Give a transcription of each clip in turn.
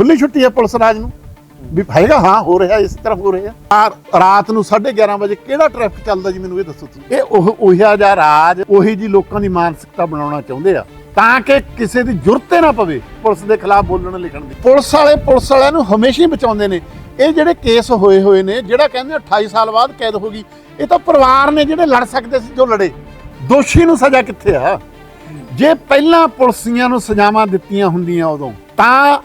ਖੁੱਲੀ ਛੁੱਟੀ ਹੈ ਪੁਲਿਸ ਰਾਜ ਨੂੰ। ਵੀ ਹੈਗਾ, ਹਾਂ, ਹੋ ਰਿਹਾ, ਇਸ ਤਰ੍ਹਾਂ ਹੋ ਰਿਹਾ। ਆ ਰਾਤ ਨੂੰ 11:30 ਵਜੇ ਕਿਹੜਾ ਟ੍ਰੈਫਿਕ ਚੱਲਦਾ ਜੀ, ਮੈਨੂੰ ਇਹ ਦੱਸੋ ਤੁਸੀਂ। ਇਹ ਉਹ ਉਹੀਆ ਜਿਹਾ ਰਾਜ, ਉਹੀ ਜੀ ਲੋਕਾਂ ਦੀ ਮਾਨਸਿਕਤਾ ਬਣਾਉਣਾ ਚਾਹੁੰਦੇ ਆ। ਤਾਂ ਕਿ ਕਿਸੇ ਦੀ ਜ਼ਰੂਰਤ ਨਾ ਪਵੇ ਪੁਲਿਸ ਦੇ ਖਿਲਾਫ ਬੋਲਣ ਲਿਖਣ ਦੀ। ਪੁਲਿਸ ਵਾਲੇ, ਪੁਲਿਸ ਵਾਲਿਆਂ ਨੂੰ ਹਮੇਸ਼ਾ ਹੀ ਬਚਾਉਂਦੇ ਨੇ। ਇਹ ਜਿਹੜੇ ਕੇਸ ਹੋਏ ਹੋਏ ਨੇ, ਜਿਹੜਾ ਕਹਿੰਦੇ 28 ਸਾਲ ਬਾਅਦ ਕੈਦ ਹੋ ਗਈ, ਇਹ ਤਾਂ ਪਰਿਵਾਰ ਨੇ ਜਿਹੜੇ ਲੜ ਸਕਦੇ ਸੀ, ਜੋ ਲੜੇ। ਦੋਸ਼ੀ ਨੂੰ ਸਜ਼ਾ ਕਿੱਥੇ ਆ? ਜੇ ਪਹਿਲਾਂ ਪੁਲਸੀਆਂ ਨੂੰ ਸਜ਼ਾਵਾਂ ਦਿੱਤੀਆਂ ਹੁੰਦੀਆਂ ਉਦੋਂ, ਤਾਂ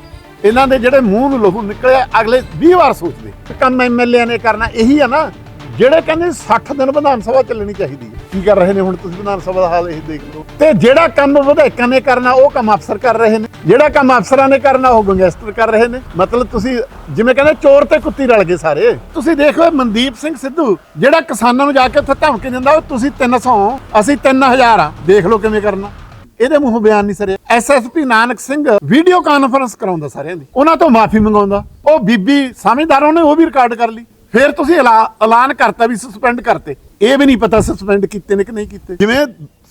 ਇਹਨਾਂ ਦੇ ਜਿਹੜੇ ਮੂੰਹ ਨੂੰ ਲਹੂ ਨਿਕਲਿਆ, ਅਗਲੇ 20 ਵਾਰ ਸੋਚਦੇ ਕੰਮ ਐਮਐਲਏ ਨੇ ਕਰਨਾ, ਇਹੀ ਆ ਨਾ, ਜਿਹੜੇ ਕਹਿੰਦੇ 60 ਦਿਨ ਵਿਧਾਨ ਸਭਾ ਚੱਲਣੀ ਚਾਹੀਦੀ ਹੈ। ਕੀ ਕਰ ਰਹੇ ਨੇ ਹੁਣ ਤੁਸੀਂ ਵਿਧਾਨ ਸਭਾ ਦਾ ਹਾਲ ਇਹ ਦੇਖ ਲਓ। ਤੇ ਜਿਹੜਾ ਕੰਮ ਵਿਧਾਇਕਾਂ ਨੇ ਕਰਨਾ, ਉਹ ਕੰਮ ਅਫਸਰ ਕਰ ਰਹੇ ਨੇ। ਜਿਹੜਾ ਕੰਮ ਅਫਸਰਾਂ ਨੇ ਕਰਨਾ, ਉਹ ਗੰਗੈਸਟਰ ਕਰ ਰਹੇ ਨੇ। ਮਤਲਬ ਤੁਸੀਂ ਜਿਵੇਂ ਕਹਿੰਦੇ ਚੋਰ ਤੇ ਕੁੱਤੀ ਰਲ ਗਏ ਸਾਰੇ। ਤੁਸੀਂ ਦੇਖੋ ਮਨਦੀਪ ਸਿੰਘ ਸਿੱਧੂ, ਜਿਹੜਾ ਕਿਸਾਨਾਂ ਨੂੰ ਜਾ ਕੇ ਉੱਥੇ ਧਮਕੀ ਦਿੰਦਾ, ਉਹ ਤੁਸੀਂ 300 ਅਸੀਂ 3000 ਆ। ਦੇਖ ਲਓ ਕਿਵੇਂ ਕਰਨਾ। ਇਹਦੇ ਮੂੰਹੋਂ ਬਿਆਨ ਨਹੀਂ ਸਰਿਆ SSP Nanak Singh video conference ਕਰਾਉਂਦਾ ਸਾਰਿਆਂ ਦੀ। ਉਹਨਾਂ ਤੋਂ ਮਾਫੀ ਮੰਗਾਉਂਦਾ। ਉਹ ਬੀਬੀ ਸਮਝਦਾਰ ਉਹਨੇ ਉਹ ਵੀ ਰਿਕਾਰਡ ਕਰ ਲਈ। ਫਿਰ ਤੁਸੀਂ ਐਲਾ- ਐਲਾਨ ਕਰਤਾ ਵੀ ਸਸਪੈਂਡ ਕਰਤੇ। ਇਹ ਵੀ ਨਹੀਂ ਪਤਾ ਸਸਪੈਂਡ ਕੀਤੇ ਨੇ ਕਿ ਨਹੀਂ ਕੀਤੇ। ਜਿਵੇਂ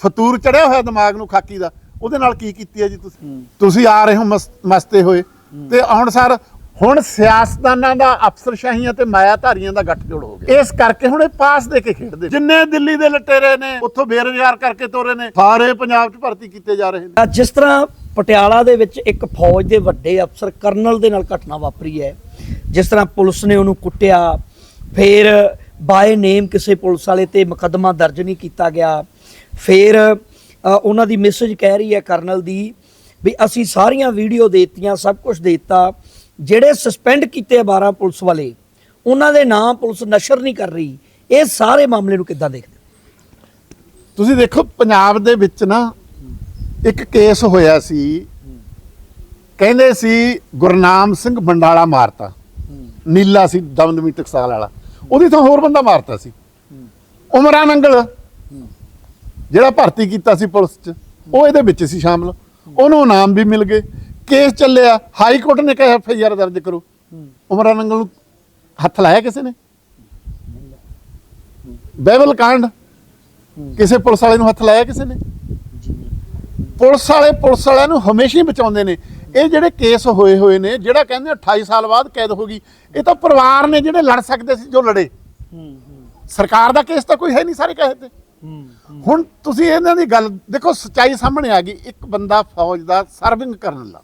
ਫਤੂਰ ਚੜਿਆ ਹੋਇਆ ਦਿਮਾਗ ਨੂੰ ਖਾਕੀ ਦਾ ਉਹਦੇ ਨਾਲ ਕੀ ਕੀਤੀ ਹੈ ਜੀ ਤੁਸੀਂ? ਤੁਸੀਂ ਆ ਰਹੇ ਹੋ ਮਸ- ਮਸਤੇ ਹੋਏ। ਤੇ ਹੁਣ ਸਰ ਹੁਣ ਸਿਆਸਤਦਾਨਾਂ ਦਾ ਅਫਸਰਸ਼ਾਹੀਆਂ ਤੇ ਮਾਇਆਧਾਰੀਆਂ ਦਾ ਗੱਠਜੋੜ ਹੋ ਗਿਆ। ਇਸ ਕਰਕੇ ਹੁਣ ਇਹ ਪਾਸ ਦੇ ਕੇ ਖੇਡਦੇ ਜਿੰਨੇ ਦਿੱਲੀ ਦੇ ਲਟੇਰੇ ਨੇ ਉੱਥੋਂ ਬੇਰੁਜ਼ਗਾਰ ਕਰਕੇ ਤੋਰੇ ਨੇ ਸਾਰੇ ਪੰਜਾਬ 'ਚ ਭਰਤੀ ਕੀਤੇ ਜਾ ਰਹੇ ਨੇ। ਜਿਸ ਤਰ੍ਹਾਂ ਪਟਿਆਲਾ ਦੇ ਵਿੱਚ ਇੱਕ ਫੌਜ ਦੇ ਵੱਡੇ ਅਫਸਰ ਕਰਨਲ ਦੇ ਨਾਲ ਘਟਨਾ ਵਾਪਰੀ ਹੈ ਜਿਸ ਤਰ੍ਹਾਂ ਪੁਲਿਸ ਨੇ ਉਹਨੂੰ ਕੁੱਟਿਆ ਫਿਰ ਬਾਏ ਨੇਮ ਕਿਸੇ ਪੁਲਿਸ ਵਾਲੇ ਤੇ ਮੁਕੱਦਮਾ ਦਰਜ ਨਹੀਂ ਕੀਤਾ ਗਿਆ ਫਿਰ ਉਹਨਾਂ ਦੀ ਮੈਸੇਜ ਕਹਿ ਰਹੀ ਹੈ ਕਰਨਲ ਦੀ ਵੀ ਅਸੀਂ ਸਾਰੀਆਂ ਵੀਡੀਓ ਦੇਤੀਆਂ ਸਭ ਕੁਝ ਦੇਤਾ ਜਿਹੜੇ ਸਸਪੈਂਡ ਕੀਤੇ ਆ 12 ਪੁਲਿਸ ਵਾਲੇ, ਉਹਨਾਂ ਦੇ ਨਾਂ ਪੁਲਿਸ ਨਸ਼ਰ ਨਹੀਂ ਕਰ ਰਹੀ। ਇਹ ਸਾਰੇ ਮਾਮਲੇ ਨੂੰ ਕਿੱਦਾਂ ਦੇਖਦੇ? ਤੁਸੀਂ ਦੇਖੋ, ਪੰਜਾਬ ਦੇ ਵਿੱਚ ਨਾ ਇੱਕ ਕੇਸ ਹੋਇਆ ਸੀ। ਕਹਿੰਦੇ ਸੀ, ਗੁਰਨਾਮ ਸਿੰਘ ਬੰਡਾਲਾ ਮਾਰਤਾ। ਨੀਲਾ ਸੀ, ਦਮਦਮੀ ਟਕਸਾਲ ਵਾਲਾ। ਉਹਦੀ ਤਾਂ ਹੋਰ ਬੰਦਾ ਮਾਰਤਾ ਸੀ। ਉਮਰਾਂ ਨੰਗਲ। ਜਿਹੜਾ ਭਰਤੀ ਕੀਤਾ ਸੀ ਪੁਲਿਸ 'ਚ, ਉਹ ਇਹਦੇ ਵਿੱਚ ਸੀ ਸ਼ਾਮਲ। ਉਹਨੂੰ ਇਨਾਮ ਵੀ ਮਿਲ ਗਏ। ਕੇਸ ਚੱਲਿਆ ਹਾਈ ਕੋਰਟ ਨੇ ਕਿਹਾ ਐਫ ਆਈ ਆਰ ਦਰਜ ਕਰੋ। ਉਮਰਾਂ ਨੰਗਲ ਨੂੰ ਹੱਥ ਲਾਇਆ ਕਿਸੇ ਨੇ? ਬੈਬਲ ਕਾਂਡ। ਕਿਸੇ ਪੁਲਿਸ ਵਾਲੇ ਨੂੰ ਹੱਥ ਲਾਇਆ ਕਿਸੇ ਨੇ? ਪੁਲਿਸ ਵਾਲੇ ਪੁਲਿਸ ਵਾਲਿਆਂ ਨੂੰ ਹਮੇਸ਼ਾ ਹੀ ਬਚਾਉਂਦੇ ਨੇ। ਇਹ ਜਿਹੜੇ ਕੇਸ ਹੋਏ ਹੋਏ ਨੇ ਜਿਹੜਾ ਕਹਿੰਦੇ 28 ਸਾਲ ਬਾਅਦ ਕੈਦ ਹੋ ਗਈ ਇਹ ਤਾਂ ਪਰਿਵਾਰ ਨੇ ਜਿਹੜੇ ਲੜ ਸਕਦੇ ਸੀ ਜੋ ਲੜੇ। ਸਰਕਾਰ ਦਾ ਕੇਸ ਤਾਂ ਕੋਈ ਹੈ ਨਹੀਂ ਸਾਰੇ ਕਹੇ ਤੇ। ਹੁਣ ਤੁਸੀਂ ਇਹਨਾਂ ਦੀ ਗੱਲ ਦੇਖੋ ਸੱਚਾਈ ਸਾਹਮਣੇ ਆ ਗਈ ਇੱਕ ਬੰਦਾ ਫੌਜ ਦਾ ਸਰਵਿੰਗ ਕਰਨ ਲਾ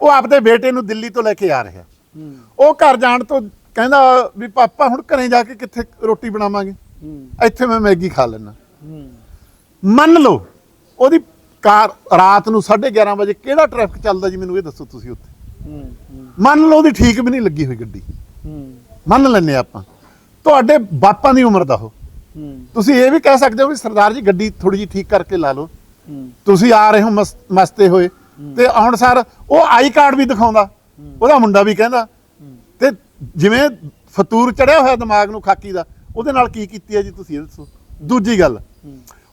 ਉਹ ਆਪਦੇ ਬੇਟੇ ਨੂੰ ਦਿੱਲੀ ਤੋਂ ਲੈ ਕੇ ਆ ਰਿਹਾ। ਉਹ ਘਰ ਜਾਣ ਤੋਂ ਕਹਿੰਦਾ ਵੀ ਪਾਪਾ ਹੁਣ ਘਰੇ ਜਾ ਕੇ ਕਿੱਥੇ ਰੋਟੀ ਬਣਾਵਾਂਗੇ? ਇੱਥੇ ਮੈਂ ਮੈਗੀ ਖਾ ਲੈਣਾ ਮੰਨ ਲਓ ਉਹਦੀ ਕਾਰ ਰਾਤ ਨੂੰ 11:30 ਵਜੇ ਕਿਹੜਾ ਟ੍ਰੈਫਿਕ ਚੱਲਦਾ ਜੀ ਮੈਨੂੰ ਇਹ ਦੱਸੋ ਤੁਸੀਂ ਉੱਥੇ? ਮੰਨ ਲਓ ਉਹਦੀ ਠੀਕ ਵੀ ਨਹੀਂ ਲੱਗੀ ਹੋਈ ਗੱਡੀ। ਮੰਨ ਲੈਨੇ ਆਪਾਂ। ਤੁਹਾਡੇ ਬਾਪਾਂ ਦੀ ਉਮਰ ਦਾ ਉਹ। ਤੁਸੀਂ ਇਹ ਵੀ ਕਹਿ ਸਕਦੇ ਹੋ ਵੀ ਸਰਦਾਰ ਜੀ ਗੱਡੀ ਥੋੜੀ ਜਿਹੀ ਠੀਕ ਕਰਕੇ ਲਾ ਲਓ। ਤੁਸੀਂ ਆ ਰਹੇ ਹੋ ਮਸ- ਮਸਤੇ ਹੋਏ। ਤੇ ਹੁਣ ਸਰ ਉਹ ਆਈ ਕਾਰਡ ਵੀ ਦਿਖਾਉਂਦਾ। ਉਹਦਾ ਮੁੰਡਾ ਵੀ ਕਹਿੰਦਾ। ਤੇ ਜਿਵੇਂ ਫਤੂਰ ਚੜਿਆ ਹੋਇਆ ਦਿਮਾਗ ਨੂੰ ਖਾਕੀ ਦਾ ਉਹਦੇ ਨਾਲ ਕੀ ਕੀਤੀ ਹੈ ਜੀ ਤੁਸੀਂ ਇਹ ਦੱਸੋ? ਦੂਜੀ ਗੱਲ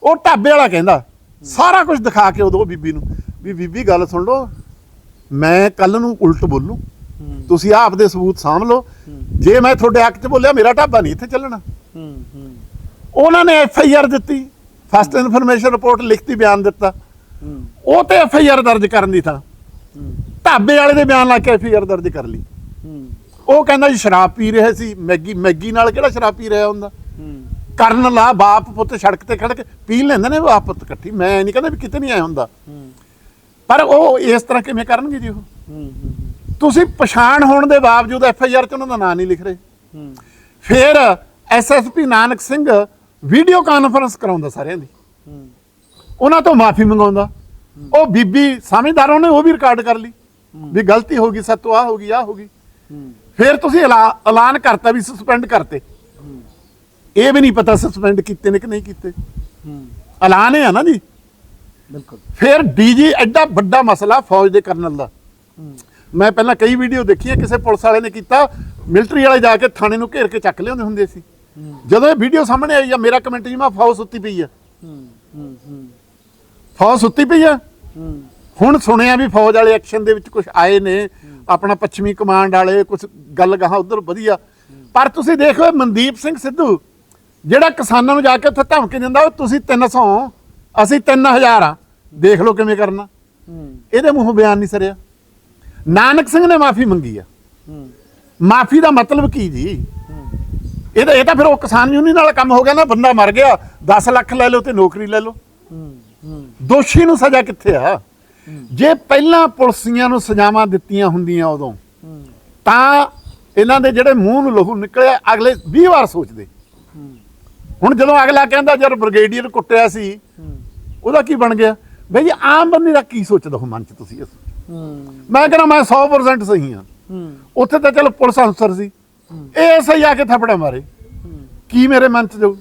ਉਹ ਢਾਬੇ ਵਾਲਾ ਕਹਿੰਦਾ ਸਾਰਾ ਕੁਝ ਦਿਖਾ ਕੇ ਉਦੋਂ ਬੀਬੀ ਨੂੰ ਵੀ ਬੀਬੀ ਗੱਲ ਸੁਣ ਲਓ ਮੈਂ ਕੱਲ ਨੂੰ ਉਲਟ ਬੋਲੂ। ਤੁਸੀਂ ਆਹ ਆਪਦੇ ਸਬੂਤ ਸਾਂਭ ਲਓ। ਜੇ ਮੈਂ ਤੁਹਾਡੇ ਹੱਕ 'ਚ ਬੋਲਿਆ ਮੇਰਾ ਢਾਬਾ ਨਹੀਂ ਇੱਥੇ ਚੱਲਣਾ। ਉਹਨਾਂ ਨੇ ਐਫ ਆਈ ਆਰ ਦਿੱਤੀ। ਫਸਟ ਇਨਫੋਰਮੇਸ਼ਨ ਰਿਪੋਰਟ ਲਿਖਤੀ ਬਿਆਨ ਦਿੱਤਾ। ਉਹ ਤੇ ਐਫ ਆਈ ਆਰ ਦਰਜ ਕਰਨ ਦੀ ਥਾਂ। ਢਾਬੇ ਵਾਲੇ ਦੇ ਬਿਆਨ ਲਾ ਕੇ ਐਫ ਆਈ ਆਰ ਦਰਜ ਕਰ ਲਈ। ਉਹ ਕਹਿੰਦਾ ਜੀ ਸ਼ਰਾਬ ਪੀ ਰਿਹਾ ਸੀ ਮੈਗੀ ਮੈਗੀ ਨਾਲ ਕਿਹੜਾ ਸ਼ਰਾਬ ਪੀ ਰਿਹਾ ਹੁੰਦਾ? ਕਰਨ ਲਾ ਬਾਪ ਪੁੱਤ ਸੜਕ ਤੇ ਖੜ ਕੇ ਪੀ ਲੈਂਦੇ ਨੇ ਬਾਪ ਪੁੱਤ ਇਕੱਠੀ। ਮੈਂ ਨਹੀਂ ਕਹਿੰਦਾ ਵੀ ਕਿਤੇ ਨਹੀਂ ਆਇਆ ਹੁੰਦਾ। ਪਰ ਉਹ ਇਸ ਤਰ੍ਹਾਂ ਕਿਵੇਂ ਕਰਨਗੇ ਜੀ ਉਹ? ਤੁਸੀਂ ਪਛਾਣ ਹੋਣ ਦੇ ਬਾਵਜੂਦ ਐਫ ਆਈ ਆਰ 'ਚ ਉਹਨਾਂ ਦਾ ਨਾਂ ਨਹੀਂ ਲਿਖ ਰਹੇ। ਫਿਰ SSP Nanak Singh video conference ਕਰਾਉਂਦਾ ਸਾਰਿਆਂ ਦੀ। ਉਹਨਾਂ ਤੋਂ ਮਾਫੀ ਮੰਗਾਉਂਦਾ। ਉਹ ਬੀਬੀ ਸਮਝਦਾਰ ਉਹਨੇ ਉਹ ਵੀ ਰਿਕਾਰਡ ਕਰ ਲਈ ਵੀ ਗਲਤੀ ਹੋ ਗਈ ਸਤੋ ਆ ਹੋ ਗਈ ਆ ਹੋ ਗਈ। ਫਿਰ ਤੁਸੀਂ ਐਲਾ- ਐਲਾਨ ਕਰਤਾ ਵੀ ਸਸਪੈਂਡ ਕਰਤੇ। ਇਹ ਵੀ ਨਹੀਂ ਪਤਾ ਸਸਪੈਂਡ ਕੀਤੇ ਨੇ ਕਿ ਨਹੀਂ ਕੀਤੇ। ਐਲਾਨ ਹੈ ਨਾ ਜੀ। ਬਿਲਕੁਲ। ਫਿਰ ਡੀਜੀ ਐਡਾ ਵੱਡਾ ਮਸਲਾ ਫੌਜ ਦੇ ਕਰਨਲ ਦਾ। ਮੈਂ ਪਹਿਲਾਂ ਕਈ ਵੀਡੀਓ ਦੇਖੀਆਂ ਕਿਸੇ ਪੁਲਿਸ ਵਾਲੇ ਨੇ ਕੀਤਾ ਮਿਲਟਰੀ ਵਾਲੇ ਜਾ ਕੇ ਥਾਣੇ ਨੂੰ ਘੇਰ ਕੇ ਚੱਕ ਲਿਆਉਂਦੇ ਹੁੰਦੇ ਸੀ। ਜਦੋਂ ਇਹ ਵੀਡੀਓ ਸਾਹਮਣੇ ਆਈ ਆ ਮੇਰਾ ਕਮੈਂਟ ਜੀ ਮੈਂ ਫੌਜ ਸੁੱਤੀ ਪਈ ਆ ਫੌਜ ਸੁੱਤੀ ਪਈ ਆ। ਹੁਣ ਸੁਣਿਆ ਵੀ ਫੌਜ ਵਾਲੇ ਐਕਸ਼ਨ ਦੇ ਵਿੱਚ ਕੁਝ ਆਏ ਨੇ ਆਪਣਾ ਪੱਛਮੀ ਕਮਾਂਡ ਵਾਲੇ ਕੁਝ ਗੱਲ ਗਾਹਾਂ ਉਧਰ ਵਧੀਆ। ਪਰ ਤੁਸੀਂ ਦੇਖੋ ਮਨਦੀਪ ਸਿੰਘ ਸਿੱਧੂ ਜਿਹੜਾ ਕਿਸਾਨਾਂ ਨੂੰ ਜਾ ਕੇ ਉੱਥੇ ਧਮਕੀ ਦਿੰਦਾ ਉਹ ਤੁਸੀਂ 300 ਅਸੀਂ 3000 ਆ। ਦੇਖ ਲਓ ਕਿਵੇਂ ਕਰਨਾ। ਇਹਦੇ ਮੂੰਹੋਂ ਬਿਆਨ ਨਹੀਂ ਸਰਿਆ। ਨਾਨਕ ਸਿੰਘ ਨੇ ਮਾਫੀ ਮੰਗੀ ਆ। ਮਾਫੀ ਦਾ ਮਤਲਬ ਕੀ ਜੀ? ਇਹ ਤਾਂ ਇਹ ਤਾਂ ਫਿਰ ਉਹ ਕਿਸਾਨ ਯੂਨੀਅਨ ਵਾਲਾ ਕੰਮ ਹੋ ਗਿਆ ਨਾ ਬੰਦਾ ਮਰ ਗਿਆ 10 ਲੱਖ ਲੈ ਲਓ ਤੇ ਨੌਕਰੀ ਲੈ ਲਓ। ਦੋਸ਼ੀ ਨੂੰ ਸਜ਼ਾ ਕਿੱਥੇ ਆ? ਜੇ ਪਹਿਲਾਂ ਪੁਲਸੀਆਂ ਨੂੰ ਸਜ਼ਾਵਾਂ ਦਿੱਤੀਆਂ ਹੁੰਦੀਆਂ ਉਦੋਂ ਤਾਂ ਇਹਨਾਂ ਦੇ ਜਿਹੜੇ ਮੂੰਹ ਨੂੰ ਲਹੂ ਨਿਕਲਿਆ ਅਗਲੇ 20 ਵਾਰ ਸੋਚਦੇ। ਹੁਣ ਜਦੋਂ ਅਗਲਾ ਕਹਿੰਦਾ ਜਦ ਬ੍ਰਿਗੇਡੀਅਰ ਕੁੱਟਿਆ ਸੀ ਉਹਦਾ ਕੀ ਬਣ ਗਿਆ? ਬਈ ਆਮ ਬੰਦੇ ਦਾ ਕੀ ਸੋਚਦਾ ਹੋ ਮਨ ਚ ਤੁਸੀਂ ਇਸ ਮੈਂ ਕਹਿੰਦਾ ਮੈਂ 100% ਸਹੀ ਹੂੰ। ਉੱਥੇ ਤਾਂ ਚਲੋ ਪੁਲਿਸ ਅਫਸਰ ਸੀ। ਇਹ ਸਹੀ ਆ ਕੇ ਥੱਪੜਾ ਮਾਰੇ। ਕੀ ਮੇਰੇ ਮਨ ਚ ਜਾਊ?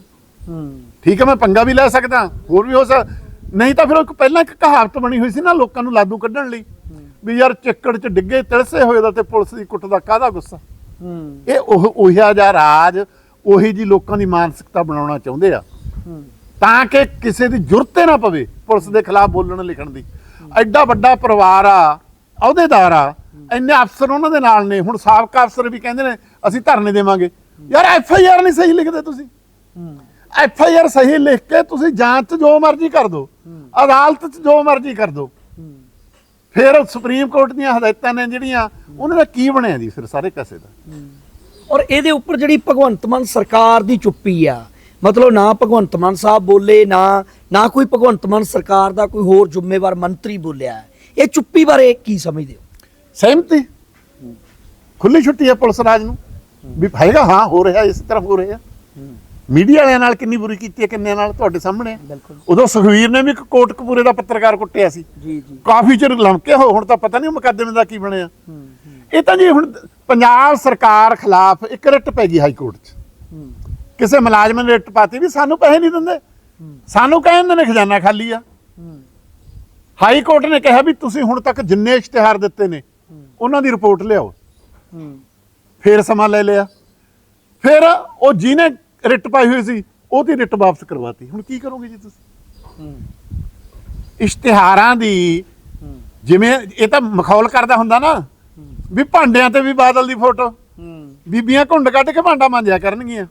ਠੀਕ ਹੈ, ਮੈਂ ਪੰਗਾ ਵੀ ਲੈ ਸਕਦਾ, ਹੋਰ ਵੀ ਹੋ ਸਕ ਨਹੀਂ ਤਾਂ ਫਿਰ ਉਹ ਪਹਿਲਾਂ ਇੱਕ ਕਹਾਵਤ ਬਣੀ ਹੋਈ ਸੀ ਨਾ ਲੋਕਾਂ ਨੂੰ ਲਾਦੂ ਕੱਢਣ ਲਈ, ਵੀ ਯਾਰ ਚੱਕੜ 'ਚ ਡਿੱਗੇ, ਤਿਲਸੇ ਹੋਏ ਦਾ ਤੇ ਪੁਲਿਸ ਦੀ ਕੁੱਟ ਦਾ ਕਾਹਦਾ ਗੁੱਸਾ? ਇਹ ਉਹ ਉਹਿਆ ਜਿਹਾ ਰਾਜ, ਉਹੀ ਜੀ ਲੋਕਾਂ ਦੀ ਮਾਨਸਿਕਤਾ ਬਣਾਉਣਾ ਚਾਹੁੰਦੇ ਆ। ਤਾਂ ਕਿ ਕਿਸੇ ਦੀ ਜ਼ਰੂਰਤ ਹੀ ਨਾ ਪਵੇ ਪੁਲਿਸ ਦੇ ਖਿਲਾਫ ਬੋਲਣ ਲਿਖਣ ਦੀ। ਐਡਾ ਵੱਡਾ ਪਰਿਵਾਰ ਆ, ਅਹੁਦੇਦਾਰ ਆ, ਇੰਨੇ ਅਫਸਰ ਉਹਨਾਂ ਦੇ ਨਾਲ ਨੇ। ਹੁਣ ਸਾਬਕਾ ਅਫਸਰ ਵੀ ਕਹਿੰਦੇ ਨੇ ਅਸੀਂ ਧਰਨੇ ਦੇਵਾਂਗੇ। ਯਾਰ ਐਫ ਆਈ ਆਰ ਨਹੀਂ ਸਹੀ ਲਿਖਦੇ ਤੁਸੀਂ। ਐਫ ਆਈ ਆਰ ਸਹੀ ਲਿਖ ਕੇ ਤੁਸੀਂ ਜਾਂਚ ਜੋ ਮਰਜ਼ੀ ਕਰ ਦਿਓ। ਅਦਾਲਤ 'ਚ ਜੋ ਮਰਜ਼ੀ ਕਰ ਦਿਓ। ਫਿਰ ਸੁਪਰੀਮ ਕੋਰਟ ਦੀਆਂ ਹਦਾਇਤਾਂ ਨੇ ਜਿਹੜੀਆਂ ਉਹਨਾਂ ਦਾ ਕੀ ਬਣਿਆ ਜੀ ਫਿਰ ਸਾਰੇ ਕਸੇ ਦਾ? ਔਰ ਇਹਦੇ ਉੱਪਰ ਜਿਹੜੀ ਭਗਵੰਤ ਮਾਨ ਸਰਕਾਰ ਦੀ ਚੁੱਪੀ ਆ ਮਤਲਬ ਨਾ ਭਗਵੰਤ ਮਾਨ ਸਾਹਿਬ ਬੋਲੇ ਨਾ ਨਾ ਕੋਈ ਭਗਵੰਤ ਮਾਨ ਸਰਕਾਰ ਦਾ ਕੋਈ ਹੋਰ ਜ਼ਿੰਮੇਵਾਰ ਮੰਤਰੀ ਬੋਲਿਆ। ਇਹ ਚੁੱਪੀ ਬਾਰੇ ਕੀ ਸਮਝਦੇ ਹੋ? ਸਹਿਮਤੀ? ਖੁੱਲੀ ਛੁੱਟੀ ਹੈ ਪੁਲਿਸ ਰਾਜ ਨੂੰ। ਵੀ ਹੈਗਾ ਹਾਂ ਹੋ ਰਿਹਾ ਇਸ ਤਰ੍ਹਾਂ ਹੋ ਰਿਹਾ। ਮੀਡੀਆ ਵਾਲਿਆਂ ਨਾਲ ਕਿੰਨੀ ਬੁਰੀ ਕੀਤੀ ਹੈ ਕਿੰਨਿਆਂ ਨਾਲ? ਤੁਹਾਡੇ ਸਾਹਮਣੇ। ਉਦੋਂ ਸੁਖਵੀਰ ਨੇ ਵੀ ਇੱਕ ਕੋਟਕਪੂਰੇ ਦਾ ਪੱਤਰਕਾਰ ਕੁੱਟਿਆ ਸੀ। ਜੀ ਜੀ। ਕਾਫੀ ਚਿਰ ਲਮਕੇ ਹੋ ਹੁਣ ਤਾਂ ਪਤਾ ਨਹੀਂ ਮੁਕੱਦਮੇ ਦਾ ਕੀ ਬਣਿਆ। ਇਹ ਤਾਂ ਜੀ ਹੁਣ ਪੰਜਾਬ ਸਰਕਾਰ ਖਿਲਾਫ ਇੱਕ ਰਿਟ ਪੈ ਗਈ ਹਾਈ ਕੋਰਟ 'ਚ। ਕਿਸੇ ਮੁਲਾਜ਼ਮ ਨੇ ਰਿਟ ਪਾਤੀ ਵੀ ਸਾਨੂੰ ਪੈਸੇ ਨਹੀਂ ਦਿੰਦੇ। ਸਾਨੂੰ ਕਹਿੰਦੇ ਨੇ ਖਜ਼ਾਨਾ ਖਾਲੀ ਆ। ਹਾਈ ਕੋਰਟ ਨੇ ਕਿਹਾ ਵੀ ਤੁਸੀਂ ਹੁਣ ਤੱਕ ਜਿੰਨੇ ਇਸ਼ਤਿਹਾਰ ਦਿੱਤੇ ਨੇ ਉਹਨਾਂ ਦੀ ਰਿਪੋਰਟ ਲਿਆਓ। ਫੇਰ ਸਮਾਂ ਲੈ ਲਿਆ। ਫਿਰ ਉਹ ਜਿਹਨੇ ਰਿਟ ਪਾਈ ਹੋਈ ਸੀ, ਉਹਦੀ ਰਿਟ ਵਾਪਸ ਕਰਵਾਤੀ। ਹੁਣ ਕੀ ਕਰੋਗੇ ਜੀ ਤੁਸੀਂ? ਇਸ਼ਤਿਹਾਰਾਂ ਦੀ ਜਿਵੇਂ ਇਹ ਤਾਂ ਮਖੌਲ ਕਰਦਾ ਹੁੰਦਾ ਨਾ, ਵੀ ਭਾਂਡਿਆਂ ਤੇ ਵੀ ਬਾਦਲ ਦੀ ਫੋਟੋ। ਬੀਬੀਆਂ ਘੁੰਡ ਕੱਢ ਕੇ ਭਾਂਡਾ ਮਾਂਜਿਆ ਕਰਨਗੀਆਂ।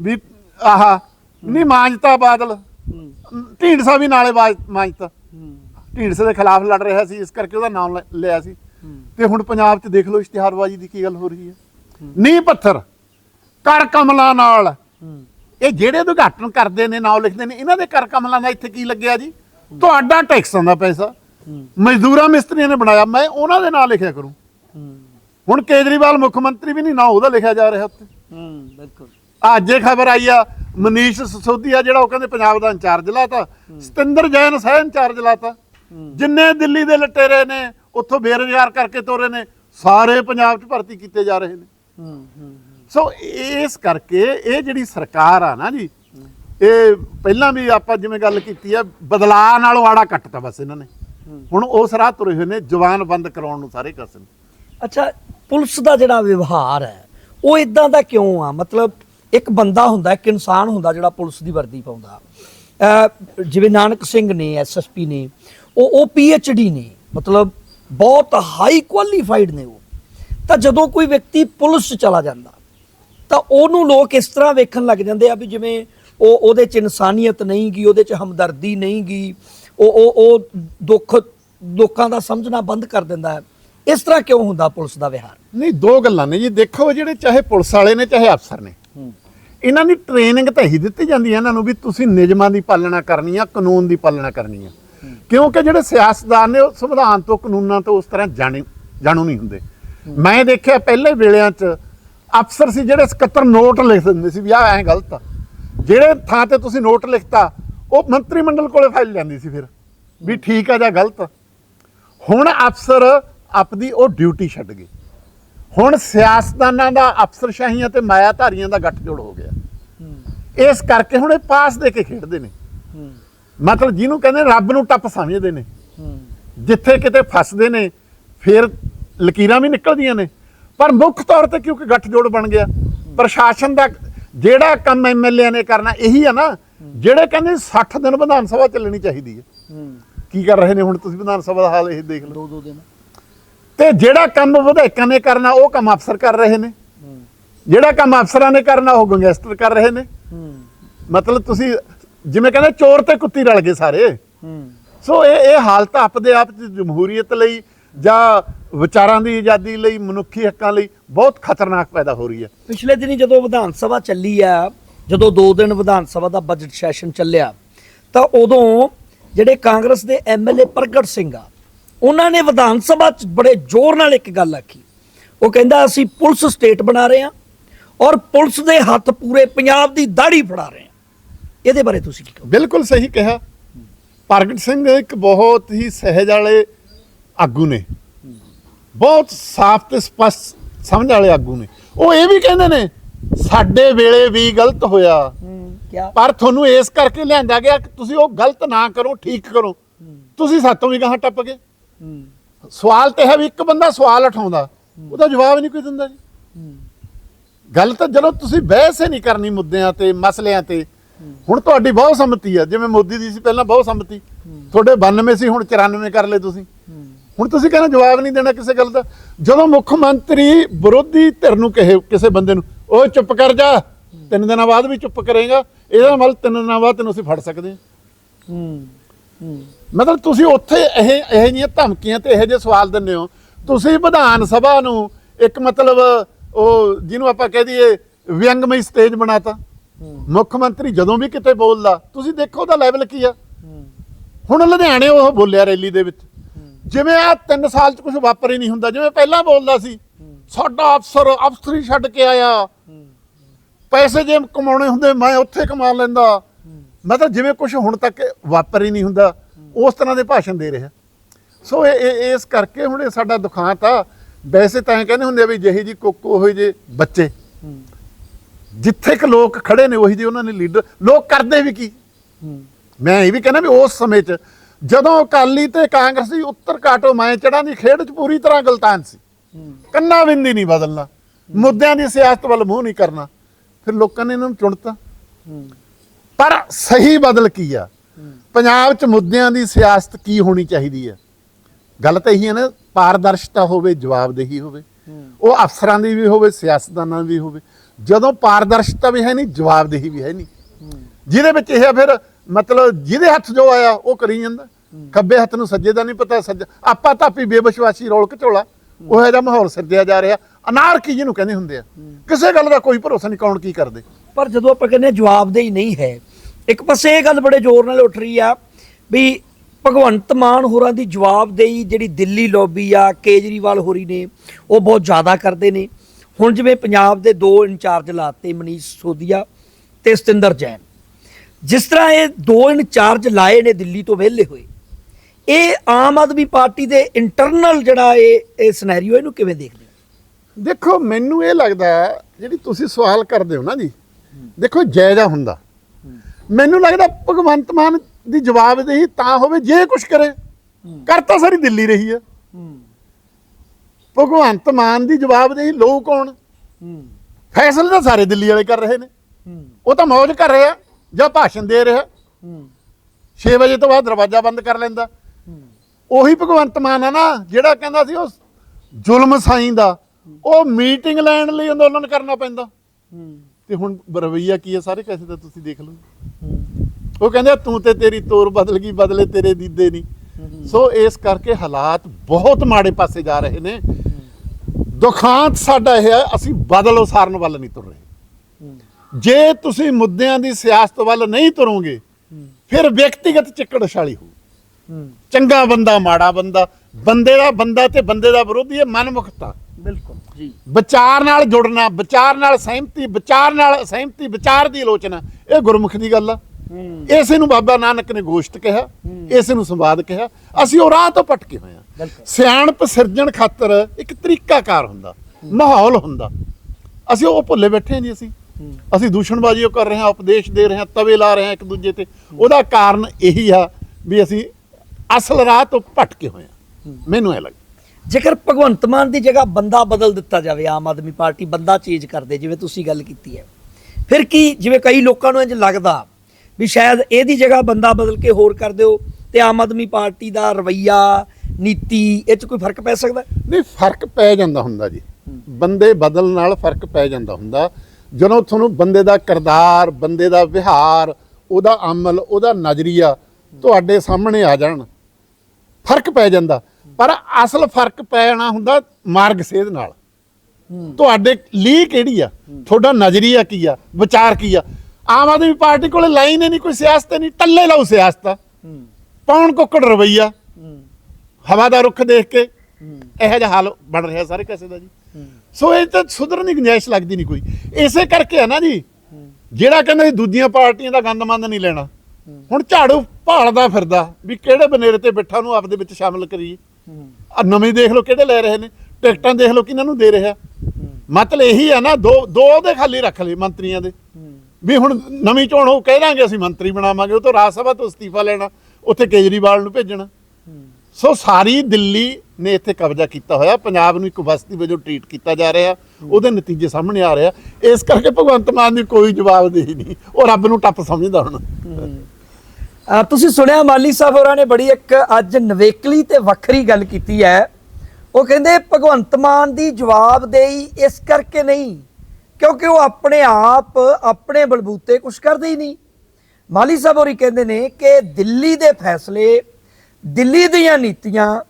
ਵੀ ਆਹ, ਨਹੀਂ ਮਾਂਜਤਾ ਬਾਦਲ। ਢੀਂਡਸਾ ਵੀ ਨਾਲੇ ਮਾਂਜਤਾ। ਢੀਂਡਸੇ ਦੇ ਖਿਲਾਫ ਲੜ ਰਿਹਾ ਸੀ, ਇਸ ਕਰਕੇ ਉਹਦਾ ਨਾਮ ਲੈ- ਲਿਆ ਸੀ। ਤੇ ਹੁਣ ਪੰਜਾਬ 'ਚ ਦੇਖ ਲਓ ਇਸ਼ਤਿਹਾਰਬਾਜ਼ੀ ਦੀ ਕੀ ਗੱਲ ਹੋ ਰਹੀ ਹੈ। ਨੀ ਪੱਥਰ, ਕਰ ਕਮਲਾਂ ਨਾਲ। ਇਹ ਜਿਹੜੇ ਉਦਘਾਟਨ ਕਰਦੇ ਨੇ, ਨਾਮ ਲਿਖਦੇ ਨੇ, ਇਹਨਾਂ ਦੇ ਕਰ ਕਮਲਾਂ ਦਾ ਇੱਥੇ ਕੀ ਲੱਗਿਆ ਜੀ? ਤੁਹਾਡਾ ਟੈਕਸਾਂ ਦਾ ਪੈਸਾ। ਮਜ਼ਦੂਰਾਂ ਮਿਸਤਰੀਆਂ ਨੇ ਬਣਾਇਆ, ਮੈਂ ਉਹਨਾਂ ਦੇ ਨਾਂ ਲਿਖਿਆ ਕਰੂੰ। ਹੁਣ ਕੇਜਰੀਵਾਲ ਮੁੱਖ ਮੰਤਰੀ ਵੀ ਨਹੀਂ, ਨਾ ਉਹਦਾ ਲਿਖਿਆ ਜਾ ਰਿਹਾ ਉੱਤੇ ਹੂੰ ਬਿਲਕੁਲ ਅੱਜ ਇਹ ਖਬਰ ਆਈ ਆ, ਮਨੀਸ਼ ਸਸੋਦੀਆ ਜਿਹੜਾ ਉਹ ਕਹਿੰਦੇ ਪੰਜਾਬ ਦਾ ਇੰਚਾਰਜ ਲਾਤਾ। ਸਤਿੰਦਰ ਜੈਨ ਸਹਿ ਇੰਚਾਰਜ ਲਾਤਾ। ਜਿੰਨੇ ਦਿੱਲੀ ਦੇ ਲਟੇਰੇ ਨੇ ਉੱਥੋਂ ਬੇਰੁਜ਼ਗਾਰ ਕਰਕੇ ਤੋਰੇ ਨੇ ਸਾਰੇ ਪੰਜਾਬ 'ਚ ਭਰਤੀ ਕੀਤੇ ਜਾ ਰਹੇ ਨੇ। ਹੂੰ ਹੂੰ ਸੋ ਇਸ ਕਰਕੇ ਇਹ ਜਿਹੜੀ ਸਰਕਾਰ ਆ ਨਾ ਜੀ ਇਹ ਪਹਿਲਾਂ ਵੀ ਆਪਾਂ ਜਿਵੇਂ ਗੱਲ ਕੀਤੀ ਆ ਬਦਲਾਅ ਨਾਲੋਂ ਆੜਾ ਕੱਟਤਾ ਬਸ ਇਹਨਾਂ ਨੇ। ਹੁਣ ਉਸ ਰਾਹ ਤੁਰੇ ਹੋਏ ਨੇ ਜਵਾਨ ਬੰਦ ਕਰਾਉਣ ਨੂੰ ਸਾਰੇ ਕਸਨ ਅੱਛਾ ਪੁਲਿਸ ਦਾ ਜਿਹੜਾ ਵਿਵਹਾਰ ਹੈ ਉਹ ਇਦਾਂ ਦਾ ਕਿਉਂ ਆ? ਮਤਲਬ ਇੱਕ ਬੰਦਾ ਹੁੰਦਾ ਇੱਕ ਇਨਸਾਨ ਹੁੰਦਾ ਜਿਹੜਾ ਪੁਲਿਸ ਦੀ ਵਰਦੀ ਪਾਉਂਦਾ। ਜਿਵੇਂ ਨਾਨਕ ਸਿੰਘ ਨੇ ਐਸਐਸਪੀ ਨੇ ਉਹ ਉਹ ਡੀ ਨੇ ਮਤਲਬ ਬਹੁਤ ਹਾਈ ਕੁਆਲੀਫਾਈਡ ਨੇ ਉਹ। ਤਾਂ ਜਦੋਂ ਕੋਈ ਵਿਅਕਤੀ ਪੁਲਿਸ 'ਚ ਚਲਾ ਜਾਂਦਾ ਤਾਂ ਉਹਨੂੰ ਲੋਕ ਇਸ ਤਰ੍ਹਾਂ ਵੇਖਣ ਲੱਗ ਜਾਂਦੇ ਆ ਵੀ ਜਿਵੇਂ ਉਹ ਉਹਦੇ 'ਚ ਇਨਸਾਨੀਅਤ ਨਹੀਂ ਗੀ ਉਹਦੇ 'ਚ ਹਮਦਰਦੀ ਨਹੀਂ ਗੀ ਉਹ ਉਹ ਉਹ ਦੁੱਖ ਲੋਕਾਂ ਦਾ ਸਮਝਣਾ ਬੰਦ ਕਰ ਦਿੰਦਾ ਹੈ। ਇਸ ਤਰ੍ਹਾਂ ਕਿਉਂ ਹੁੰਦਾ ਪੁਲਿਸ ਦਾ ਵਿਹਾਰ? ਨਹੀਂ ਦੋ ਗੱਲਾਂ ਨੇ ਜੀ। ਦੇਖੋ ਜਿਹੜੇ ਚਾਹੇ ਪੁਲਿਸ ਵਾਲੇ ਨੇ ਚਾਹੇ ਅਫਸਰ ਨੇ। ਇਹਨਾਂ ਦੀ ਟ੍ਰੇਨਿੰਗ ਤਾਂ ਹੀ ਦਿੱਤੀ ਜਾਂਦੀ ਹੈ ਇਹਨਾਂ ਨੂੰ ਵੀ ਤੁਸੀਂ ਨਿਯਮਾਂ ਦੀ ਪਾਲਣਾ ਕਰਨੀ ਆ ਕਾਨੂੰਨ ਦੀ ਪਾਲਣਾ ਕਰਨੀ ਆ। ਕਿਉਂਕਿ ਜਿਹੜੇ ਸਿਆਸਤਦਾਨ ਨੇ ਉਹ ਸੰਵਿਧਾਨ ਤੋਂ ਕਾਨੂੰਨਾਂ ਤੋਂ ਉਸ ਤਰ੍ਹਾਂ ਜਾਣੇ ਜਾਣੂ ਨਹੀਂ ਹੁੰਦੇ। ਮੈਂ ਦੇਖਿਆ ਪਹਿਲੇ ਵੇਲਿਆਂ 'ਚ ਅਫਸਰ ਸੀ ਜਿਹੜੇ ਸਕੱਤਰ ਨੋਟ ਲਿਖ ਦਿੰਦੇ ਸੀ ਵੀ ਆਹ ਐਂ ਗਲਤ ਆ। ਜਿਹੜੇ ਥਾਂ ਤੇ ਤੁਸੀਂ ਨੋਟ ਲਿਖਤਾ ਉਹ ਮੰਤਰੀ ਮੰਡਲ ਕੋਲੇ ਫਾਈਲ ਜਾਂਦੀ ਸੀ ਫਿਰ ਵੀ ਠੀਕ ਆ ਜਾਂ ਗਲਤ। ਹੁਣ ਅਫਸਰ ਆਪਦੀ ਉਹ ਡਿਊਟੀ ਛੱਡ ਗਏ। ਹੁਣ ਸਿਆਸਤਦਾਨਾਂ ਦਾ ਅਫਸਰਸ਼ਾਹੀਆਂ ਤੇ ਮਾਇਆਧਾਰੀਆਂ ਦਾ ਗੱਠਜੋੜ ਹੋ ਗਿਆ। ਇਸ ਕਰਕੇ ਹੁਣ ਇਹ ਪਾਸ ਦੇ ਕੇ ਖੇਡਦੇ ਨੇ। ਮਤਲਬ ਜਿਹਨੂੰ ਕਹਿੰਦੇ ਰੱਬ ਨੂੰ ਟੱਪ ਸਮਝਦੇ ਨੇ। ਜਿੱਥੇ ਕਿਤੇ ਫਸਦੇ ਨੇ ਫਿਰ ਲਕੀਰਾਂ ਵੀ ਨਿਕਲਦੀਆਂ ਨੇ। ਪਰ ਮੁੱਖ ਤੌਰ ਤੇ ਕਿਉਂਕਿ ਗੱਠਜੋੜ ਬਣ ਗਿਆ ਪ੍ਰਸ਼ਾਸਨ ਦਾ ਜਿਹੜਾ ਕੰਮ ਐਮਐਲਏ ਨੇ ਕਰਨਾ ਇਹੀ ਆ ਨਾ ਜਿਹੜੇ ਕਹਿੰਦੇ 60 ਦਿਨ ਵਿਧਾਨ ਸਭਾ ਚੱਲਣੀ ਚਾਹੀਦੀ ਹੈ। ਕੀ ਕਰ ਰਹੇ ਨੇ ਹੁਣ ਤੁਸੀਂ ਵਿਧਾਨ ਸਭਾ ਦਾ ਹਾਲ ਇਹ ਦੇਖ ਲਓ। ਦੋ ਦੋ ਦਿਨ। ਤੇ ਜਿਹੜਾ ਕੰਮ ਵਿਧਾਇਕਾਂ ਨੇ ਕਰਨਾ ਉਹ ਕੰਮ ਅਫਸਰ ਕਰ ਰਹੇ ਨੇ। ਜਿਹੜਾ ਕੰਮ ਅਫਸਰਾਂ ਨੇ ਕਰਨਾ ਉਹ ਗੈਂਗਸਟਰ ਕਰ ਰਹੇ ਨੇ। ਮਤਲਬ ਤੁਸੀਂ ਜਿਵੇਂ ਕਹਿੰਦੇ ਚੋਰ ਤੇ ਕੁੱਤੀ ਰਲ ਗਏ ਸਾਰੇ। ਸੋ ਇਹ ਇਹ ਹਾਲਤ ਆਪਦੇ ਆਪ ਚ ਜਮਹੂਰੀਅਤ ਲਈ ਜਾਂ ਵਿਚਾਰਾਂ ਦੀ ਆਜ਼ਾਦੀ ਲਈ ਮਨੁੱਖੀ ਹੱਕਾਂ ਲਈ ਬਹੁਤ ਖਤਰਨਾਕ ਪੈਦਾ ਹੋ ਰਹੀ ਹੈ। ਪਿਛਲੇ ਦਿਨੀ ਜਦੋਂ ਵਿਧਾਨ ਸਭਾ ਚੱਲੀ ਆ ਜਦੋਂ 2 ਦਿਨ ਵਿਧਾਨ ਸਭਾ ਦਾ ਬਜਟ ਸੈਸ਼ਨ ਚੱਲਿਆ ਤਾਂ ਉਦੋਂ ਜਿਹੜੇ ਕਾਂਗਰਸ ਦੇ ਐਮਐਲਏ ਪ੍ਰਗਟ ਸਿੰਘ ਆ ਉਹਨਾਂ ਨੇ ਵਿਧਾਨ ਸਭਾ 'ਚ ਬੜੇ ਜ਼ੋਰ ਨਾਲ ਇੱਕ ਗੱਲ ਆਖੀ। ਉਹ ਕਹਿੰਦਾ ਅਸੀਂ ਪੁਲਿਸ ਸਟੇਟ ਬਣਾ ਰਹੇ ਹਾਂ ਔਰ ਪੁਲਿਸ ਦੇ ਹੱਥ ਪੂਰੇ ਪੰਜਾਬ ਦੀ ਦਾੜੀ ਫੜਾ ਰਹੇ ਹਾਂ। ਇਹਦੇ ਬਾਰੇ ਤੁਸੀਂ ਕੀ ਕਹੋ ਬਿਲਕੁਲ ਸਹੀ ਕਿਹਾ। ਪ੍ਰਗਟ ਸਿੰਘ ਇੱਕ ਬਹੁਤ ਹੀ ਸਹਿਜ ਵਾਲੇ ਆਗੂ ਨੇ। ਬਹੁਤ ਸਾਫ਼ ਤੇ ਸਪਸ਼ਟ ਸਮਝ ਵਾਲੇ ਆਗੂ ਨੇ। ਉਹ ਇਹ ਵੀ ਕਹਿੰਦੇ ਨੇ ਸਾਡੇ ਵੇਲੇ ਵੀ ਗਲਤ ਹੋਇਆ। ਪਰ ਤੁਹਾਨੂੰ ਇਸ ਕਰਕੇ ਲਿਆਂਦਾ ਗਿਆ ਕਿ ਤੁਸੀਂ ਉਹ ਗਲਤ ਨਾ ਕਰੋ ਠੀਕ ਕਰੋ। ਤੁਸੀਂ ਸਾਤੋਂ ਵੀ ਗਾਹਾਂ ਟੱਪ ਗਏ। ਸਵਾਲ ਤੇ ਹੈ ਵੀ ਇੱਕ ਬੰਦਾ ਸਵਾਲ ਉਠਾਉਂਦਾ ਉਹਦਾ ਜਵਾਬ ਨਹੀਂ ਕੋਈ ਦਿੰਦਾ ਜੀ। ਗੱਲ ਤਾਂ ਜਦੋਂ ਤੁਸੀਂ ਬਹਿਸ ਹੀ ਨਹੀਂ ਕਰਨੀ ਮੁੱਦਿਆਂ ਤੇ ਮਸਲਿਆਂ ਤੇ ਹੁਣ ਤੁਹਾਡੀ ਬਹੁਤ ਸੰਮਤੀ ਆ, ਜਿਵੇਂ ਮੋਦੀ ਦੀ ਸੀ ਪਹਿਲਾਂ ਬਹੁਤ ਸੰਮਤੀ। ਤੁਹਾਡੇ 92 ਸੀ, ਹੁਣ 94 ਕਰ ਲਏ ਤੁਸੀਂ। ਹੁਣ ਤੁਸੀਂ ਕਹਿੰਦੇ ਜਵਾਬ ਨਹੀਂ ਦੇਣਾ ਕਿਸੇ ਗੱਲ ਦਾ। ਜਦੋਂ ਮੁੱਖ ਮੰਤਰੀ ਵਿਰੋਧੀ ਧਿਰ ਨੂੰ ਕਹੇ ਕਿਸੇ ਬੰਦੇ ਨੂੰ ਉਹ ਚੁੱਪ ਕਰ ਜਾ, ਤਿੰਨ ਦਿਨਾਂ ਬਾਅਦ ਵੀ ਚੁੱਪ ਕਰੇਗਾ। ਇਹਦਾ ਮਤਲਬ ਤਿੰਨ ਦਿਨਾਂ ਬਾਅਦ ਤੈਨੂੰ ਅਸੀਂ ਫੜ ਸਕਦੇ ਹਾਂ। ਮਤਲਬ ਤੁਸੀਂ ਉੱਥੇ ਇਹ ਇਹ ਜਿਹੀਆਂ ਧਮਕੀਆਂ ਤੇ ਇਹੋ ਜਿਹੇ ਸਵਾਲ ਦਿੰਦੇ ਹੋ। ਤੁਸੀਂ ਵਿਧਾਨ ਸਭਾ ਨੂੰ ਇੱਕ ਮਤਲਬ ਉਹ ਜਿਹਨੂੰ ਆਪਾਂ ਕਹਿ ਦਈਏ ਵਿਅੰਗਮਈ ਸਟੇਜ ਬਣਾਤਾ। ਮੁੱਖ ਮੰਤਰੀ ਜਦੋਂ ਵੀ ਕਿਤੇ ਬੋਲਦਾ, ਤੁਸੀਂ ਦੇਖੋ ਉਹਦਾ ਲੈਵਲ ਕੀ ਆ। ਹੁਣ ਲੁਧਿਆਣੇ ਉਹ ਬੋਲਿਆ ਰੈਲੀ ਦੇ ਵਿੱਚ। ਜਿਵੇਂ ਆ 3 ਸਾਲ ਚ ਕੁਝ ਵਾਪਰ ਹੀ ਨਹੀਂ ਹੁੰਦਾ, ਜਿਵੇਂ ਪਹਿਲਾਂ ਬੋਲਦਾ ਸੀ, ਸਾਡਾ ਅਫਸਰ ਅਫਸਰੀ ਛੱਡ ਕੇ ਆਇਆ। ਪੈਸੇ ਜੇ ਕਮਾਉਣੇ ਹੁੰਦੇ, ਮੈਂ ਉੱਥੇ ਕਮਾ ਲੈਂਦਾ। ਮਤਲਬ ਜਿਵੇਂ ਕੁਝ ਹੁਣ ਤੱਕ ਵਾਪਰ ਹੀ ਨਹੀਂ ਹੁੰਦਾ, ਉਸ ਤਰ੍ਹਾਂ ਦੇ ਭਾਸ਼ਣ ਦੇ ਰਿਹਾ। ਸੋ ਇਹ ਇਸ ਕਰਕੇ ਹੁਣ ਇਹ ਸਾਡਾ ਦੁਖਾਂਤ ਆ। ਵੈਸੇ ਤਾਂ ਇਹ ਕਹਿੰਦੇ ਹੁੰਦੇ ਆ ਵੀ ਜਿਹੀ ਜੀ ਕੋਕੋ ਹੋਏ ਜੇ ਬੱਚੇ। ਜਿੱਥੇ ਕਿ ਲੋਕ ਖੜੇ ਨੇ ਉਹੀ ਜਿਹੇ ਉਹਨਾਂ ਨੇ ਲੀਡਰ ਲੋਕ ਕਰਦੇ ਵੀ ਕੀ? ਮੈਂ ਇਹ ਵੀ ਕਹਿੰਦਾ ਵੀ ਉਸ ਸਮੇਂ 'ਚ ਜਦੋਂ ਅਕਾਲੀ ਤੇ ਕਾਂਗਰਸੀ ਉੱਤਰ ਕਾਟੋ ਮੈਂ ਚੜਾਂ ਦੀ ਖੇਡ 'ਚ ਪੂਰੀ ਤਰ੍ਹਾਂ ਗਲਤਾਨ ਸੀ। ਕੰਨਾ ਬਿੰਦੀ ਨਹੀਂ ਬਦਲਣਾ। ਮੁੱਦਿਆਂ ਦੀ ਸਿਆਸਤ ਵੱਲ ਮੂੰਹ ਨਹੀਂ ਕਰਨਾ। ਫਿਰ ਲੋਕਾਂ ਨੇ ਇਹਨਾਂ ਨੂੰ ਚੁਣਤਾ। ਪਰ ਸਹੀ ਬਦਲ ਕੀ ਆ? ਪੰਜਾਬ 'ਚ ਮੁੱਦਿਆਂ ਦੀ ਸਿਆਸਤ ਕੀ ਹੋਣੀ ਚਾਹੀਦੀ ਹੈ ਗੱਲ ਤਾਂ ਇਹੀ ਹੈ ਨਾ ਪਾਰਦਰਸ਼ਤਾ ਹੋਵੇ ਜਵਾਬਦੇਹੀ ਹੋਵੇ। ਉਹ ਅਫਸਰਾਂ ਦੀ ਵੀ ਹੋਵੇ ਸਿਆਸਤਦਾਨਾਂ ਦੀ ਵੀ ਹੋਵੇ। ਜਦੋਂ ਪਾਰਦਰਸ਼ਤਾ ਵੀ ਹੈ ਨਹੀਂ, ਜਵਾਬਦੇਹੀ ਵੀ ਹੈ ਨਹੀਂ। ਜਿਹਦੇ ਵਿੱਚ ਇਹ ਆ ਫਿਰ ਮਤਲਬ ਜਿਹਦੇ ਹੱਥ ਜੋ ਆਇਆ, ਉਹ ਕਰੀ ਜਾਂਦਾ। ਖੱਬੇ ਹੱਥ ਨੂੰ ਸੱਜੇ ਦਾ ਨਹੀਂ ਪਤਾ, ਸੱਜਾ ਆਪਾ ਤਾਪੀ ਬੇਵਿਸ਼ਵਾਸੀ ਰੋਲ ਘਚੋਲਾ ਉਹ ਜਿਹਾ ਮਾਹੌਲ ਸਿਰਜਿਆ ਜਾ ਰਿਹਾ। ਅਨਾਰਕੀ ਜਿਹਨੂੰ ਕਹਿੰਦੇ ਹੁੰਦੇ ਆ। ਕਿਸੇ ਗੱਲ ਦਾ ਕੋਈ ਭਰੋਸਾ ਨਹੀਂ ਕੌਣ ਕੀ ਕਰਦੇ। ਪਰ ਜਦੋਂ ਆਪਾਂ ਕਹਿੰਦੇ ਹਾਂ ਜਵਾਬਦੇਹੀ ਨਹੀਂ ਹੈ, ਇੱਕ ਪਾਸੇ ਇਹ ਗੱਲ ਬੜੇ ਜ਼ੋਰ ਨਾਲ ਉੱਠ ਰਹੀ ਆ ਵੀ ਭਗਵੰਤ ਮਾਨ ਹੋਰਾਂ ਦੀ ਜਵਾਬਦੇਹੀ ਜਿਹੜੀ ਦਿੱਲੀ ਲੌਬੀ ਆ, ਕੇਜਰੀਵਾਲ ਹੋਰੀ ਨੇ, ਉਹ ਬਹੁਤ ਜ਼ਿਆਦਾ ਕਰਦੇ ਨੇ। ਹੁਣ ਜਿਵੇਂ ਪੰਜਾਬ ਦੇ ਦੋ ਇੰਚਾਰਜ ਲਾਤੇ ਮਨੀਸ਼ ਸੋਦੀਆ ਤੇ ਸਤਿੰਦਰ ਜੈਨ। ਜਿਸ ਤਰ੍ਹਾਂ ਇਹ ਦੋ ਇੰਚਾਰਜ ਲਾਏ ਨੇ ਦਿੱਲੀ ਤੋਂ ਵਿਹਲੇ ਹੋਏ ਇਹ ਆਮ ਆਦਮੀ ਪਾਰਟੀ ਦੇ ਇੰਟਰਨਲ ਜਿਹੜਾ ਇਹ ਇਹ ਸਿਨੈਰੀਓ ਇਹਨੂੰ ਕਿਵੇਂ ਦੇਖਦੇ ਹੋ? ਦੇਖੋ ਮੈਨੂੰ ਇਹ ਲੱਗਦਾ ਜਿਹੜੀ ਤੁਸੀਂ ਸਵਾਲ ਕਰਦੇ ਹੋ ਨਾ ਜੀ ਦੇਖੋ ਜਾਇਜ਼ਾ ਹੁੰਦਾ। ਮੈਨੂੰ ਲੱਗਦਾ ਭਗਵੰਤ ਮਾਨ ਦੀ ਜਵਾਬਦੇਹੀ ਤਾਂ ਹੋਵੇ ਜੇ ਕੁਝ ਕਰੇ ਕਰਤਾ ਸਾਰੀ ਦਿੱਲੀ ਰਹੀ ਹੈ। ਭਗਵੰਤ ਮਾਨ ਦੀ ਜਵਾਬਦੇਹੀ ਲੋਕ ਕੌਣ? ਫੈਸਲੇ ਤਾਂ ਸਾਰੇ ਦਿੱਲੀ ਵਾਲੇ ਕਰ ਰਹੇ ਨੇ। ਉਹ ਤਾਂ ਮौज ਕਰ ਰਿਹਾ ਜਾਂ ਭਾਸ਼ਣ ਦੇ ਰਿਹਾ। 6 ਵਜੇ ਤੋਂ ਬਾਅਦ ਦਰਵਾਜ਼ਾ ਬੰਦ ਕਰ ਲੈਂਦਾ। ਉਹੀ ਭਗਵੰਤ ਮਾਨ ਆ ਨਾ ਜਿਹੜਾ ਕਹਿੰਦਾ ਸੀ ਉਹ ਜ਼ੁਲਮ ਸਾਈਂ ਦਾ। ਉਹ ਮੀਟਿੰਗ ਲੈਣ ਲਈ ਅੰਦੋਲਨ ਕਰਨਾ ਪੈਂਦਾ। ਤੇ ਹੁਣ ਰਵਈਆ ਕੀ ਹੈ ਸਾਰੇ ਕੈਸੇ ਦਾ ਤੁਸੀਂ ਦੇਖ ਲਓ। ਉਹ ਕਹਿੰਦੇ ਤੂੰ ਤੇ ਤੇਰੀ ਤੋਰ ਬਦਲ ਗਈ ਬਦਲੇ ਤੇਰੇ ਦੀਦੇ ਨਹੀਂ ਸੋ ਇਸ ਕਰਕੇ ਹਾਲਾਤ ਬਹੁਤ ਮਾੜੇ ਪਾਸੇ ਜਾ ਰਹੇ ਨੇ। ਦੁਖਾਂਤ ਸਾਡਾ ਇਹ ਹੈ ਅਸੀਂ ਬਦਲ ਉਸਾਰਨ ਵੱਲ ਨਹੀਂ ਤੁਰ ਰਹੇ। ਜੇ ਤੁਸੀਂ ਮੁੱਦਿਆਂ ਦੀ ਸਿਆਸਤ ਵੱਲ ਨਹੀਂ ਤੁਰੋਗੇ ਫਿਰ ਵਿਅਕਤੀਗਤ ਚਿੱਕੜ ਛਾਲੀ ਹੋਊ ਚੰਗਾ ਬੰਦਾ ਮਾੜਾ ਬੰਦਾ ਬੰਦੇ ਦਾ ਬੰਦਾ ਤੇ ਬੰਦੇ ਦਾ ਵਿਰੋਧੀ ਹੈ ਮਨਮੁਖਤਾ। ਬਿਲਕੁਲ ਜੀ। ਵਿਚਾਰ ਨਾਲ ਜੁੜਨਾ ਵਿਚਾਰ ਨਾਲ ਸਹਿਮਤੀ ਵਿਚਾਰ ਨਾਲ ਸਹਿਮਤੀ ਵਿਚਾਰ ਦੀ ਆਲੋਚਨਾ ਇਹ ਗੁਰਮੁਖ ਦੀ ਗੱਲ ਆ। ਇਸੇ ਨੂੰ ਬਾਬਾ ਨਾਨਕ ਨੇ ਗੋਸ਼ਟ ਕਿਹਾ ਇਸੇ ਨੂੰ ਸੰਵਾਦ ਕਿਹਾ। ਅਸੀਂ ਉਹ ਰਾਹ ਤੋਂ ਭਟਕੇ ਹੋਏ ਆ ਬਿਲਕੁਲ। ਸਿਆਣਪ ਸਿਰਜਣ ਖਾਤਰ ਇੱਕ ਤਰੀਕਾਕਾਰ ਹੁੰਦਾ ਮਾਹੌਲ ਹੁੰਦਾ। ਅਸੀਂ ਉਹ ਭੁੱਲੇ ਬੈਠੇ ਹਾਂ ਜੀ ਅਸੀਂ। ਅਸੀਂ ਦੂਸ਼ਣਬਾਜ਼ੀ ਉਹ ਕਰ ਰਹੇ ਹਾਂ ਉਪਦੇਸ਼ ਦੇ ਰਹੇ ਹਾਂ ਤਵੇ ਲਾ ਰਹੇ ਹਾਂ ਇੱਕ ਦੂਜੇ ਤੇ। ਉਹਦਾ ਕਾਰਨ ਇਹੀ ਆ ਵੀ ਅਸੀਂ ਅਸਲ ਰਾਹ ਤੋਂ ਭਟਕੇ ਹੋਏ ਆ ਮੈਨੂੰ ਇਹ ਲੱਗਦਾ। ਜੇਕਰ ਭਗਵੰਤ ਮਾਨ ਦੀ ਜਗ੍ਹਾ ਬੰਦਾ ਬਦਲ ਦਿੱਤਾ ਜਾਵੇ ਆਮ ਆਦਮੀ ਪਾਰਟੀ ਬੰਦਾ ਚੇਂਜ ਕਰਦੇ ਜਿਵੇਂ ਤੁਸੀਂ ਗੱਲ ਕੀਤੀ ਹੈ। ਫਿਰ ਕੀ ਜਿਵੇਂ ਕਈ ਲੋਕਾਂ ਨੂੰ ਇੰਜ ਲੱਗਦਾ ਵੀ ਸ਼ਾਇਦ ਇਹਦੀ ਜਗ੍ਹਾ ਬੰਦਾ ਬਦਲ ਕੇ ਹੋਰ ਕਰ ਦਿਓ ਤੇ ਆਮ ਆਦਮੀ ਪਾਰਟੀ ਦਾ ਰਵਈਆ ਨੀਤੀ ਇਹ 'ਚ ਕੋਈ ਫ਼ਰਕ ਪੈ ਸਕਦਾ? ਨਹੀਂ ਫ਼ਰਕ ਪੈ ਜਾਂਦਾ ਹੁੰਦਾ ਜੀ। ਬੰਦੇ ਬਦਲ ਨਾਲ ਫ਼ਰਕ ਪੈ ਜਾਂਦਾ ਹੁੰਦਾ। ਜਦੋਂ ਤੁਹਾਨੂੰ ਬੰਦੇ ਦਾ ਕਿਰਦਾਰ ਬੰਦੇ ਦਾ ਵਿਹਾਰ ਉਹਦਾ ਅਮਲ ਉਹਦਾ ਨਜ਼ਰੀਆ ਤੁਹਾਡੇ ਸਾਹਮਣੇ ਆ ਜਾਣ ਫ਼ਰਕ ਪੈ ਜਾਂਦਾ। ਪਰ ਅਸਲ ਫ਼ਰਕ ਪੈਣਾ ਹੁੰਦਾ ਮਾਰਗ ਸੇਧ ਨਾਲ। ਤੁਹਾਡੇ ਲਈ ਕਿਹੜੀ ਆ? ਤੁਹਾਡਾ ਨਜ਼ਰੀਆ ਕੀ ਆ? ਵਿਚਾਰ ਕੀ ਆ? ਆਮ ਆਦਮੀ ਪਾਰਟੀ ਕੋਲੇ ਲਾਈਨ ਹੀ ਨਹੀਂ ਕੋਈ ਸਿਆਸਤ ਨਹੀਂ ਟੱਲੇ ਲਾਉ ਸਿਆਸਤ ਹੂੰ। ਪੌਣ ਕੁੱਕੜ ਰਵਈਆ। ਹੂੰ। ਹਵਾ ਦਾ ਰੁੱਖ ਦੇਖ ਕੇ। ਹੂੰ। ਇਹੋ ਜਿਹਾ ਹਾਲ ਬਣ ਰਿਹਾ ਸਾਰੇ ਕਿਸੇ ਦਾ ਜੀ। ਹੂੰ। ਸੋ ਇਹ ਤਾਂ ਸੁਧਰਨ ਦੀ ਗੁੰਜਾਇਸ਼ ਲੱਗਦੀ ਨਹੀਂ ਕੋਈ। ਇਸੇ ਕਰਕੇ ਆ ਨਾ ਜੀ। ਹੂੰ। ਜਿਹੜਾ ਕਹਿੰਦਾ ਦੂਜੀਆਂ ਪਾਰਟੀਆਂ ਦਾ ਗੰਦਮੰਦ ਨਹੀਂ ਲੈਣਾ। ਹੂੰ। ਹੁਣ ਝਾੜੂ ਭਾਲਦਾ ਫਿਰਦਾ ਵੀ ਕਿਹੜੇ ਬਨੇਰੇ ਤੇ ਬੈਠਾ ਨੂੰ ਆਪਦੇ ਵਿੱਚ ਸ਼ਾਮਲ ਕਰੀਏ। ਹੂੰ। ਆ ਨਵੇਂ ਦੇਖ ਲਓ ਕਿਹੜੇ ਲੈ ਰਹੇ ਨੇ। ਟਿਕਟਾਂ ਦੇਖ ਲਓ ਕਿਹਨਾਂ ਨੂੰ ਦੇ ਰਿਹਾ। ਹੂੰ। ਮਤਲਬ ਇਹੀ ਆ ਨਾ ਦੋ ਦੋ ਉਹਦੇ ਖਾਲੀ ਰੱਖ ਲਏ ਮੰਤਰੀਆਂ ਦੇ। ਹੂੰ। ਵੀ ਹੁਣ ਨਵੀਂ ਚੋਣ ਹੋ ਕਹਿ ਦਾਂਗੇ ਅਸੀਂ, ਮੰਤਰੀ ਬਣਾਵਾਂਗੇ, ਉਹ ਤੋਂ ਰਾਜ ਸਭਾ ਤੋਂ ਅਸਤੀਫਾ ਲੈਣਾ, ਉੱਥੇ ਕੇਜਰੀਵਾਲ ਨੂੰ ਭੇਜਣਾ। ਸੋ ਸਾਰੀ ਦਿੱਲੀ ਨੇ ਇੱਥੇ ਕਬਜ਼ਾ ਕੀਤਾ ਹੋਇਆ, ਪੰਜਾਬ ਨੂੰ ਇੱਕ ਬਸਤੀ ਵਜੋਂ ਟ੍ਰੀਟ ਕੀਤਾ ਜਾ ਰਿਹਾ, ਉਹਦੇ ਨਤੀਜੇ ਸਾਹਮਣੇ ਆ ਰਿਹਾ ਇਸ ਕਰਕੇ ਭਗਵੰਤ ਮਾਨ ਦੀ ਕੋਈ ਜਵਾਬਦੇਹੀ ਨਹੀਂ, ਉਹ ਰੱਬ ਨੂੰ ਟੱਪ ਸਮਝਦਾ ਹੁਣ। ਤੁਸੀਂ ਸੁਣਿਆ, ਮਾਲੀ ਸਾਹਿਬ ਹੋਰਾਂ ਨੇ ਬੜੀ ਇੱਕ ਅੱਜ ਨਵੇਕਲੀ ਤੇ ਵੱਖਰੀ ਗੱਲ ਕੀਤੀ ਹੈ। ਉਹ ਕਹਿੰਦੇ, ਭਗਵੰਤ ਮਾਨ ਦੀ ਜਵਾਬਦੇਹੀ ਇਸ ਕਰਕੇ ਨਹੀਂ ਕਿਉਂਕਿ ਉਹ ਆਪਣੇ ਆਪ, ਆਪਣੇ ਬਲਬੂਤੇ ਕੁਝ ਕਰਦੇ ਹੀ ਨਹੀਂ। ਮਾਲੀ ਸਾਹਿਬ ਹੋਰੀ ਕਹਿੰਦੇ ਨੇ ਕਿ ਦਿੱਲੀ ਦੇ ਫੈਸਲੇ, ਦਿੱਲੀ ਦੀਆਂ ਨੀਤੀਆਂ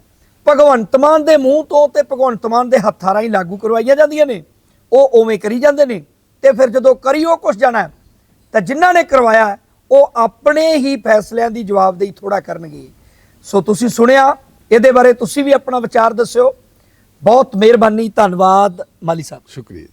ਭਗਵੰਤ ਮਾਨ ਦੇ ਮੂੰਹ ਤੋਂ ਤੇ ਭਗਵੰਤ ਮਾਨ ਦੇ ਹੱਥਾਂ ਰਾਹੀਂ ਲਾਗੂ ਕਰਵਾਈਆਂ ਜਾਂਦੀਆਂ ਨੇ। ਉਹ ਉਵੇਂ ਕਰੀ ਜਾਂਦੇ ਨੇ। ਤੇ ਫਿਰ ਜਦੋਂ ਕਰੀ ਉਹ ਕੁਝ ਜਾਣਾ ਤਾਂ ਜਿਨ੍ਹਾਂ ਨੇ ਕਰਵਾਇਆ ਉਹ ਆਪਣੇ ਹੀ ਫੈਸਲਿਆਂ ਦੀ ਜਵਾਬਦੇਹੀ ਥੋੜਾ ਕਰਨਗੇ। ਸੋ ਤੁਸੀਂ ਸੁਣਿਆ, ਇਹਦੇ ਬਾਰੇ ਤੁਸੀਂ ਵੀ ਆਪਣਾ ਵਿਚਾਰ ਦੱਸਿਓ। ਬਹੁਤ ਮਿਹਰਬਾਨੀ, ਧੰਨਵਾਦ ਮਾਲੀ ਸਾਹਿਬ। ਸ਼ੁਕਰੀਆ।